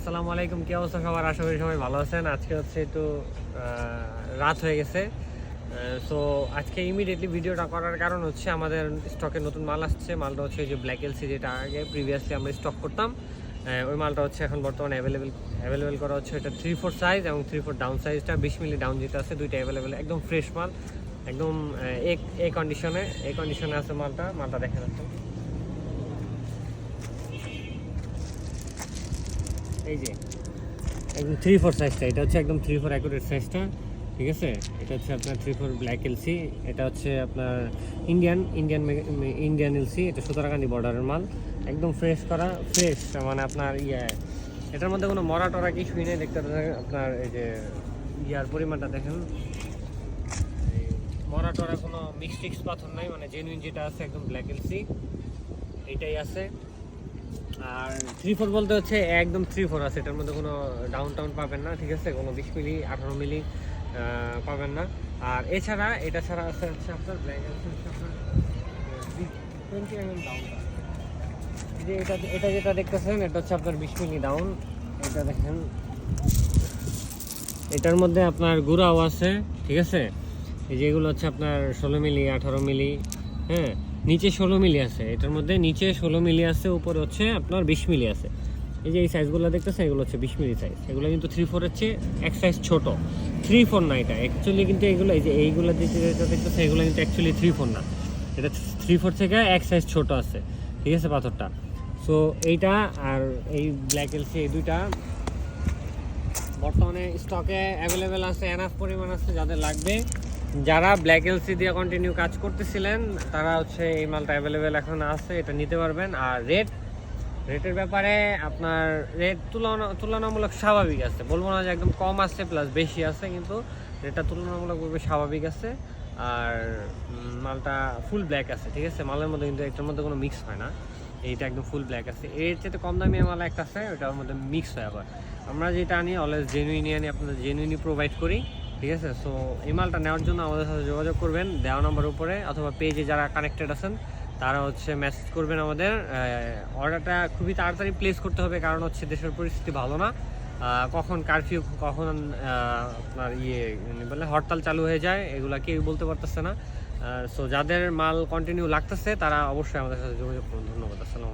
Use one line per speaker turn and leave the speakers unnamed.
আসসালামু আলাইকুম, কি অবস্থা সবার? আশা করি সবাই ভালো আছেন। আজকে হচ্ছে একটু রাত হয়ে গেছে। সো আজকে ইমিডিয়েটলি ভিডিওটা করার কারণ হচ্ছে আমাদের স্টকে নতুন মাল আসছে। মালটা হচ্ছে যে ব্ল্যাক এলসি যেটা আগে প্রিভিয়াসলি আমরা স্টক করতাম। ওই মালটা হচ্ছে এখন বর্তমানে অ্যাভেলেবেল অ্যাভেলেবেল করা হচ্ছে। এটা থ্রি ফোর সাইজ এবং থ্রি ফোর ডাউন সাইজটা বিশ মিলি ডাউন যেটা আছে, দুইটা অ্যাভেলেবেল একদম ফ্রেশ মাল, একদম এক, এ কন্ডিশনে এই কন্ডিশনে আছে মালটা। মালটা দেখা যাচ্ছে। এই যে, একদম থ্রি ফোর সাইজটা এটা হচ্ছে একদম থ্রি ফোর অ্যাকুরেট সাইজটা ঠিক আছে? এটা হচ্ছে আপনার থ্রি ফোর ব্ল্যাক এলসি এটা হচ্ছে আপনার ইন্ডিয়ান ইন্ডিয়ান ইন্ডিয়ান এলসি এটা সুতারাকান্দি বর্ডারের মাল, একদম ফ্রেশ করা ফ্রেশ মানে আপনার ইয়ে। এটার মধ্যে কোনো মরা টরা কিছুই নেই, দেখতে আপনার এই যে ইয়ার পরিমাণটা দেখেন। মরা টরা কোনো মিক্স টিক্স পাথর নাই মানে জেনুইন যেটা আছে একদম ব্ল্যাক এলসি এটাই আছে। আর থ্রি ফোর বলতে হচ্ছে একদম থ্রি ফোর আছে। এটার মধ্যে কোনো ডাউন টাউন পাবেন না, ঠিক আছে? কোনো বিশ মিলি, আঠারো মিলি পাবেন না। আর এছাড়া, এটা ছাড়া আছে হচ্ছে আপনার black twenty M M down যে এটা এটা যেটা দেখতেছেন, এটা হচ্ছে আপনার বিশ মিলি ডাউন এটা দেখেন। এটার মধ্যে আপনার গুড়াও আছে, ঠিক আছে? এই যেগুলো হচ্ছে আপনার ষোলো মিলি, আঠারো মিলি হ্যাঁ? নিচে ষোলো মিলি আছে। এটার মধ্যে নিচে ষোলো মিলি আছে, উপরে হচ্ছে আপনার বিশ মিলি আছে। এই যে এই সাইজগুলো দেখতেছেন, এগুলো হচ্ছে বিশ মিলি সাইজ এগুলো কিন্তু থ্রি ফোরের চেয়ে এক সাইজ ছোট। থ্রি ফোর না এটা। অ্যাকচুয়ালি কিন্তু এগুলো, এই যে এইগুলো দেখতেছে এগুলো কিন্তু অ্যাকচুয়ালি থ্রি ফোর না। এটা থ্রি ফোর থেকে এক সাইজ ছোট আছে। ঠিক আছে, পাথরটা? সো এইটা আর এই ব্ল্যাক এলসি এই দুইটা বর্তমানে স্টকে অ্যাভেলেবেল আছে এনাফ পরিমাণ আছে যাদের লাগবে। যারা ব্ল্যাক এলসি দিয়ে কন্টিনিউ কাজ করতেছিলেন, তারা হচ্ছে এই মালটা অ্যাভেলেবেল এখন আছে, এটা নিতে পারবেন। আর রেট রেটের ব্যাপারে আপনার রেট তুলনা, তুলনামূলক স্বাভাবিক আছে। বলব না যে একদম কম আছে প্লাস বেশি আছে, কিন্তু রেটটা তুলনামূলকভাবে স্বাভাবিক আছে। আর মালটা ফুল ব্ল্যাক আছে, ঠিক আছে? মালের মধ্যে কিন্তু এটার মধ্যে কোনো মিক্স হয় না। এইটা একদম ফুল ব্ল্যাক আছে। এর চেয়ে কম দামি মাল একটা আছে ওটার মধ্যে মিক্স হয় আবার। আমরা যেটা আনি অলওয়েজ জেনুইনি আনি, আপনাদের জেনুইনি প্রোভাইড করি। ঠিক আছে? সো এই মালটা নেওয়ার জন্য আমাদের সাথে যোগাযোগ করবেন, দেওয়া নম্বর উপরে, অথবা পেজে যারা কানেক্টেড আছেন, তারা হচ্ছে মেসেজ করবেন আমাদের। অর্ডারটা খুবই তাড়াতাড়ি প্লেস করতে হবে, কারণ হচ্ছে দেশের পরিস্থিতি ভালো না। কখন কারফিউ কখন আপনার ইয়ে মানে বলে হরতাল চালু হয়ে যায়, এগুলা কেউ বলতে পারতেছে না। সো যাদের মাল কন্টিনিউ লাগতেছে, তারা অবশ্যই আমাদের সাথে যোগাযোগ করুন। ধন্যবাদ, আসসালাম